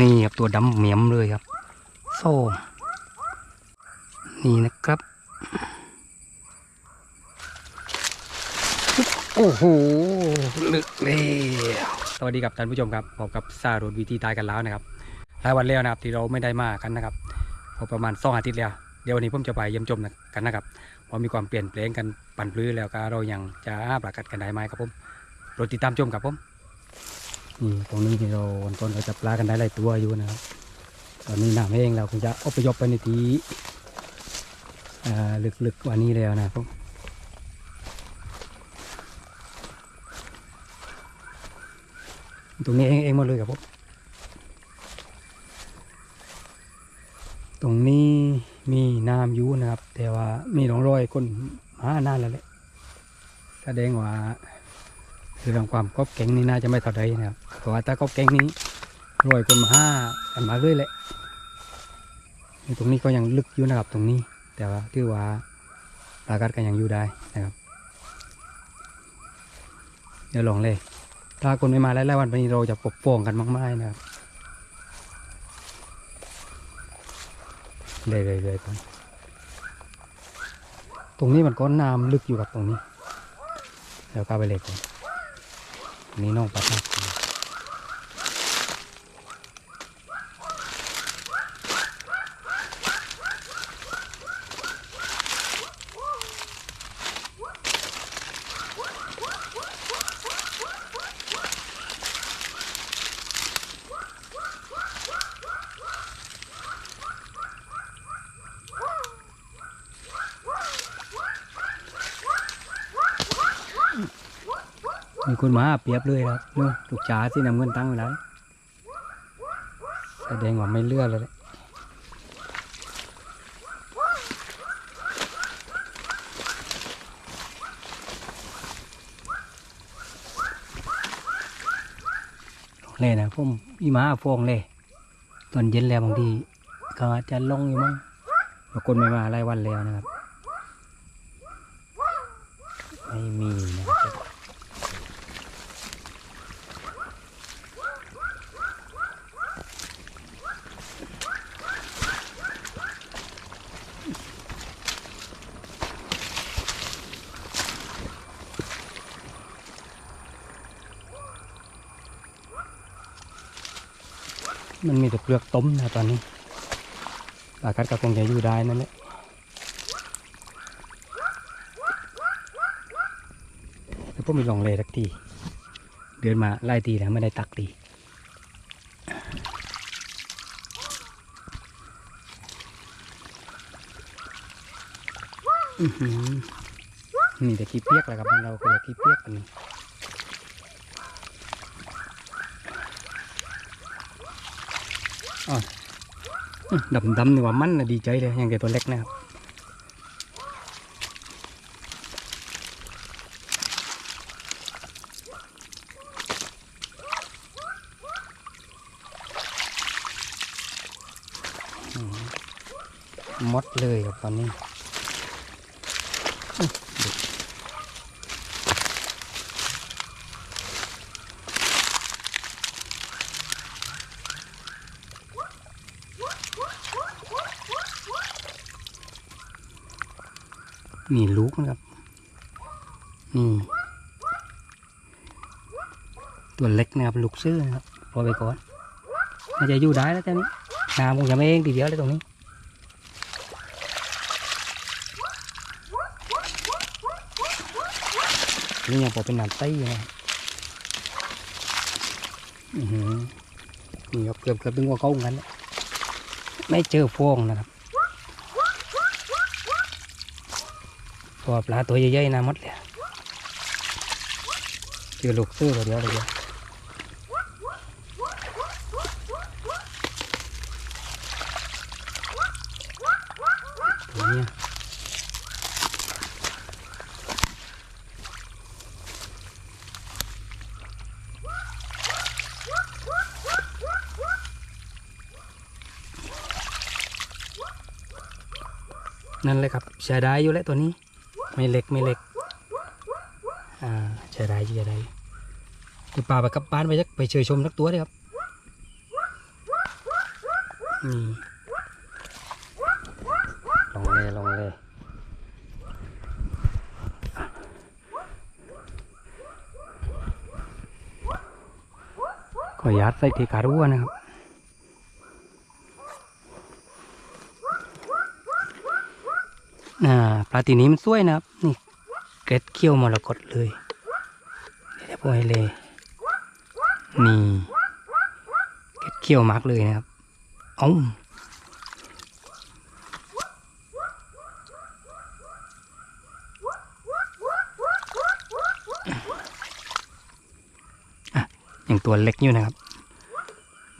นี่ครับตัวดำเหมียมเลยครับโซ่นี่นะครับ โอ้โหลึกแล้วสวัสดีครับท่านผู้ชมครับพบกับซาโรดวิธีตายกันแล้วนะครับหลายวันแล้วนะครับที่เราไม่ได้มากันนะครับพอประมาณสองอาทิตย์แล้ว เดี๋ยววันนี้ผมจะไปเยี่ยมชมกันนะครับว่ามีความเปลี่ยนแปลงกันปั่นปลื้อแล้วก็เรายังจะอ้าปากกัดกันได้ไหมครับผมโปรดติดตามชมครับผม นี่ตรงนี้ที่เราวันต้นเราจับปลากันได้หลายตัวอยู่นะครับ ตอนนี้น้ำเองเราคงจะอพยพไปในที่ลึกๆกว่านี้แล้วนะครับตรงนี้เองเองหมดเลยครับผมตรงนี้มีน้ำอยูนะครับ แต่ว่ามีร่องรอยคนมาหน้าแล้วแหละแสดงว่า เรื่องความกอบแก๊งนี่น่าจะไม่เท่าใดนะครับเพราะว่าถ้ากอบแก๊งนี้รอยคนมาห้ากันมาเรื่อยแหละตรงนี้ก็ยังลึกอยู่นะครับตรงนี้ แต่ว่าถือว่าปลากัดกันยังอยู่ได้นะครับเดี๋ยวลองเลย ถ้าคนไม่มาหลายวันวันนี้เราจะปกป้องกันมากๆนะครับเลยเลยเลยก่อนตรงนี้มันก็น้ำลึกอยู่กับตรงนี้ เดี๋ยวก้าไปเลยก่อน นี่น้องปลาทับ คนมาเปียบเลยครับนู่นลูกจ๋าที่นำเงินตั้งไว้แล้วแสดงว่าไม่เลือกเลยแหละเลยนะผมอีหมาฟองเลย ตอนเย็นแล้วบางทีก็อาจจะลงอยู่มั้งบางคนไม่มาหลายวันแล้วนะครับ ไม่มีนะครับ มันมีแต่เปลือกต้มนะตอนนี้ปลากัดก็คงจะอยู่ได้นั่นแหละแล้วพวกมีลองเลยสักที เดินมาไล่ตีแล้วไม่ได้ตักตีอือหือมีแต่ขี้เปียกแหละครับบ้านเราก็จะขี้เปียกกันนี่ ดำดำๆนี่ว่ามันนะดีใจเลยยังแกตัวเล็กนะครับมมดเลยครับตอนนี้อุ๊ยเด็กมีลูกนะครับ นี่ ตัวเล็กนะครับลูกซื้อนะครับพอไปก่อนน่าจะอยู่ได้แล้วเจ้านี้น้ำคงจะไม่เองทีเดียวเลยตรงนี้นี่ยังพอเป็นน้ำตี้นะอือหือนี่ครับเกือบเกือบถึงว่าเขาเหมือนกันแหละไม่เจอฟองนะครับพราะว่าปลาตัวใหญ่ๆนะหมดเลย เจอลูกซื้อตัวเดียวเลยเดียวตัวเนี้ยนั่นเลยครับใช้ได้อยู่แล้วตัวนี้ ไม่เล็กไม่เล็ก อ่าใช้ได้อยู่ใช้ได้อยู่เดี๋ยวป่าไปกลับบ้านไปจักไปเชยชมสักตัวเลยครับนี่ลองเลยลองเลยก็ยัดใส่เทคารัวนะครับอ่าปลาตีนี้มันสวยนะครับ นี่ เกล็ดเขี้ยวมรกตเลยเดี๋ยวพวกให้เลยนี่เกล็ดเขี้ยวมากเลยนะครับเอ้าอะยังตัวเล็กอยู่นะครับ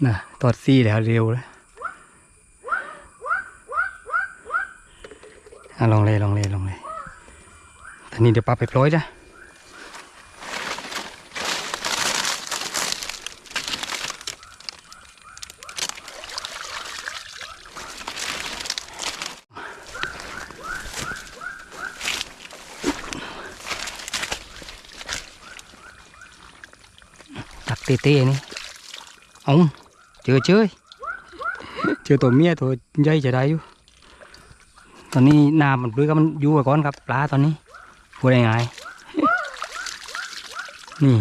น่ะตอดซี่แล้วเร็วแล้วอะลองเลยลองเลยลองเลย นนี้เดี๋ยวปลาไปปล่อยจ้ะตักเต้ๆนี่เอาเจอเจอเจอตัวเมียตัวใหญ่จะได้อยู่ตอนนี้น้ำมันด้วยก็มันอยู่ไว้ก่อนครับปลาตอนนี้ พูดได้ไงนี่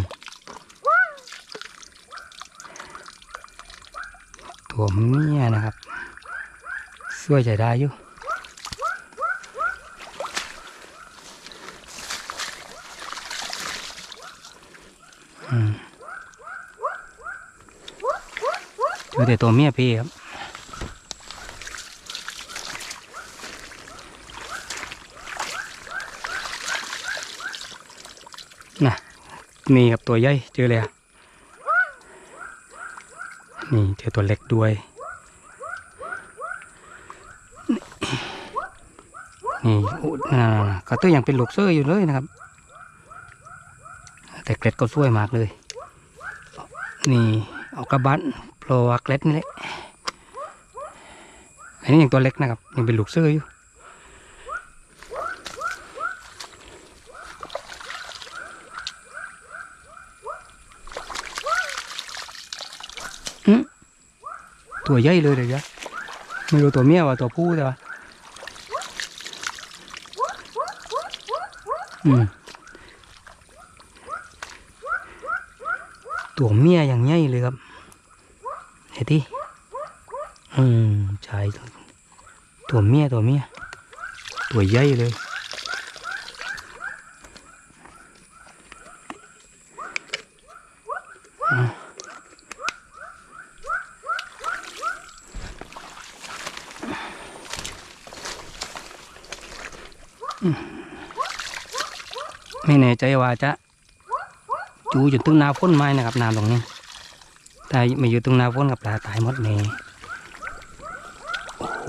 ตัวเมียนะครับสวยใจได้อยู่อืมเจอแต่ตัวเมียพี่ครับ นี่ครับตัวใหญ่เจอเลยอะนี่เจอตัวเล็กด้วย นี่โอ้น่ะก็ตัวยังเป็นลูกเสื้ออยู่เลยนะครับ แต่เกล็ดก็สวยมากเลย นี่เอากระบันโปรวาเกล็ดนี่แหละอันนี้ยังตัวเล็กนะครับยังเป็นลูกเสื้ออยู่ ตัวใหญ่เลยเลยจ้ะไม่รู้ตัวเมียว่าตัวผู้แต่ว่าอืมตัวเมียอย่างใหญ่เลยครับเห็นดิอืมใช่ตัวเมียตัวเมียตัวใหญ่เลยอะอืมไม่แน่ ใจว่าจะจูจนตึงนาฝนไหมนะครับน้ำตรงนี้ถ้าไม่อยู่ตรงนาฝนกับปลาตายหมดแน่โอ้โห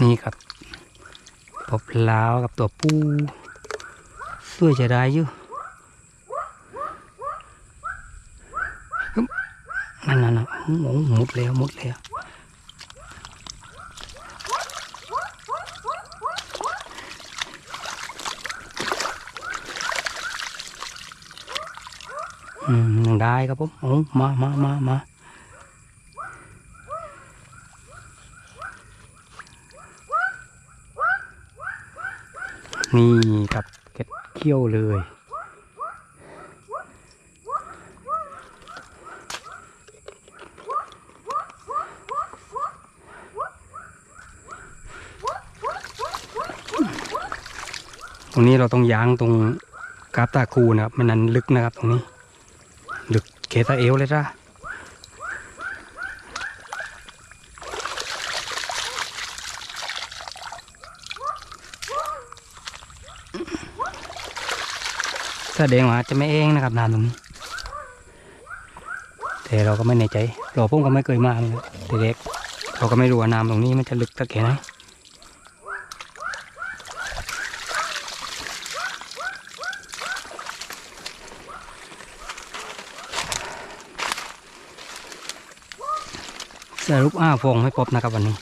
นี่ครับปอบลาวกับตัวปูสวยจะได้อยู่นั่นนั่นน่ะหมุดแล้วหมุดแล้วอืมยัง ได้ครับผมโอ้มามามามานี่ครับเก็ดเขี้ยวเลยตรงนี้เราต้องย้างตรงกราฟตาคูนะครับไม่นั้นลึกนะครับตรงนี้ ลึกเคสาเอวเลยจ้าแสดงว่าจะไม่เองนะครับน้ำตรงนี้แต่เราก็ไม่แน่ใจเราพุ่งก็ไม่เคยมาเลยเด็กเราก็ไม่รู้ว่าน้ำตรงนี้มันจะลึกตะแค่ไหน จะรุปอ้าฟองให้ปบนะครับวันนี้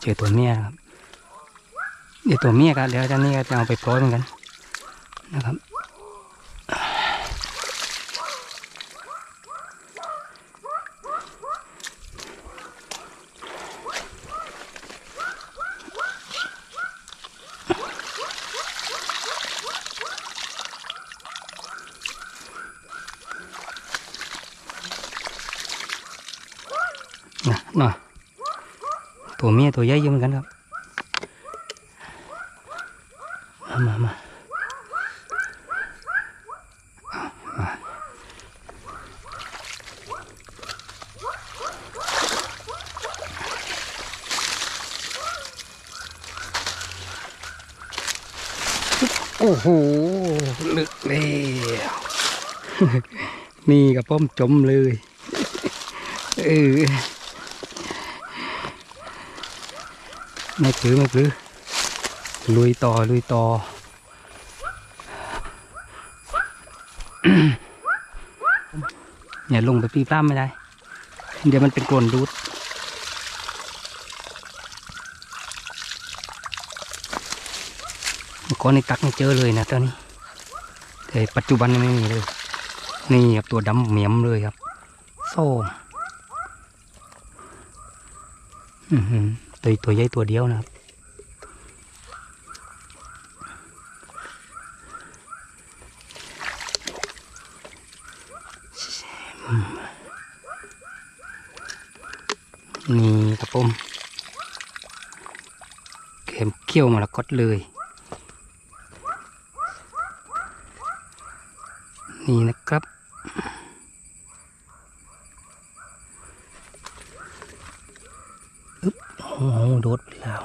เจอตัวเมียครับเดี๋ยวตัวเมียก็เดี๋ยวจะนี่ก็จะเอาไปโอสเหมือนกันนะครับ นะน่ะตัวเมียตัวใหญ่เยอะเหมือนกันครับ มามามาเอามาโอ้โหลึกแล้วนี่กับป้อมจมเลย เออ ไม่ปลื้อไม่ปลื้อลุยต่อลุยต่ออย่าลงไปปีปล้ำไม่ได้ เดี๋ยวมันเป็นกลนรูดเมื่อก่อนในตักนี่เจอเลยนะตอนนี้แต่ปัจจุบันไม่มีเลย นี่ครับตัวดำเหมียมเลยครับ โซ่อือหือ ตัวตัวใหญ่ตัวเดียวนะครับ นี่ครับผมเข็มเขี้ยวมาละกดเลย นี่นะครับ โอ้โหโดดไปแล้ว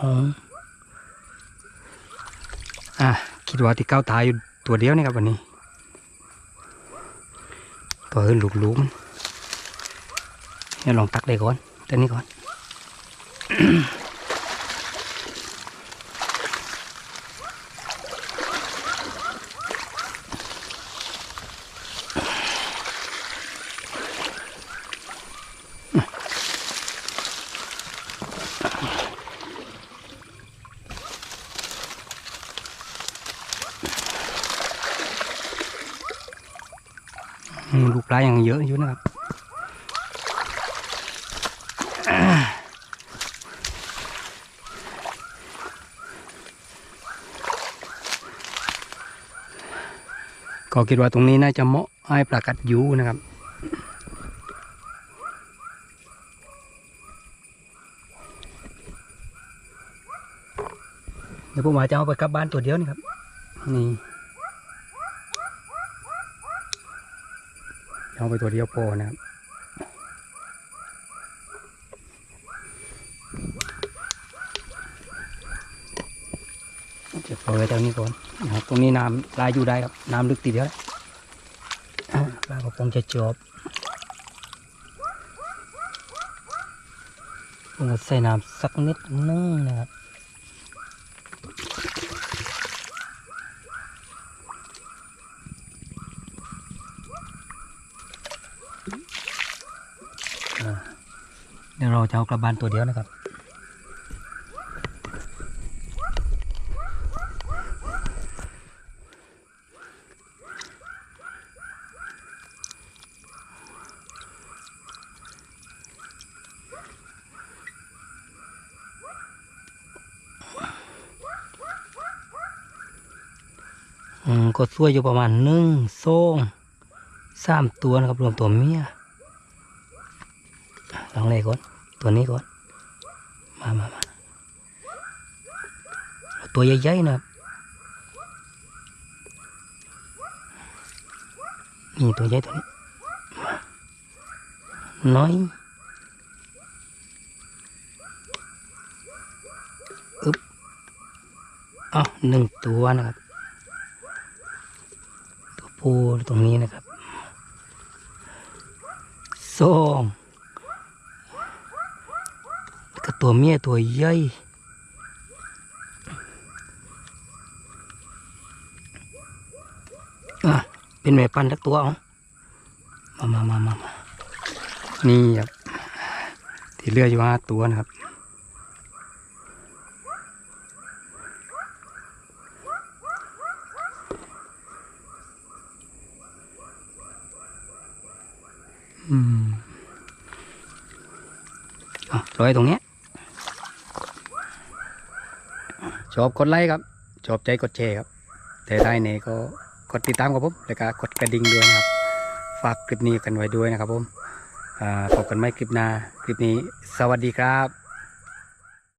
อะ คิดว่าที่เก้าตายอยู่ตัวเดียวนี่ครับวันนี้ตัวอื่นหลุกลุมเนี่ยลองตักได้ก่อนแต่นี้ก่อน ลูกปลายังเยอะอยู่นะครับก็คิดว่าตรงนี้น่าจะเหมาะให้ปลากัดยูนะครับ เดี๋ยวผมอาจจะเอาไปกลับบ้านตัวเดียวนี่ครับ นี่ เอาไปตัวเดียวพอนะครับจะปล่อยไว้ตรงนี้ก่อนนะครับตรงนี้น้ำลาอยู่ได้ครับ น้ำลึกติดเยวแล้วอะปลากระพงจะจบผมจะใส่น้ำสักนิดนึงนะครับ เดี๋ยวเราจะเอากระบานตัวเดียวนะครับอืมก็ช่วยอยู่ประมาณหนึ่งโซ่งสามตัวนะครับ รวมตัวเมียลองเลยก่อน ตัวนี้ก่อน มามามาตัวใหญ่ๆนะครับนี่ตัวใหญ่ตัวนี้มาน้อยอึ๊บอ้าหนึ่งตัวนะครับ ตัวผู้ตรงนี้นะครับสอง ก็ตัวเมียตัวใหญ่เป็นแม่ปันทักตัวเอามามามามามานี่ครับ ที่เลืออยู่ห้าตัวนะครับ อืมอ๋อลอยตรงเนี้ย ชอบกดไลค์ครับ ชอบใจกดแชร์ครับ แต่ท้ายนี้ก็กดติดตามกับผมแล้วก็กดกระดิ่งด้วยนะครับ ฝากคลิปนี้กันไว้ด้วยนะครับผมอ่าพบกันใหม่คลิปหน้า คลิปนี้ สวัสดีครับ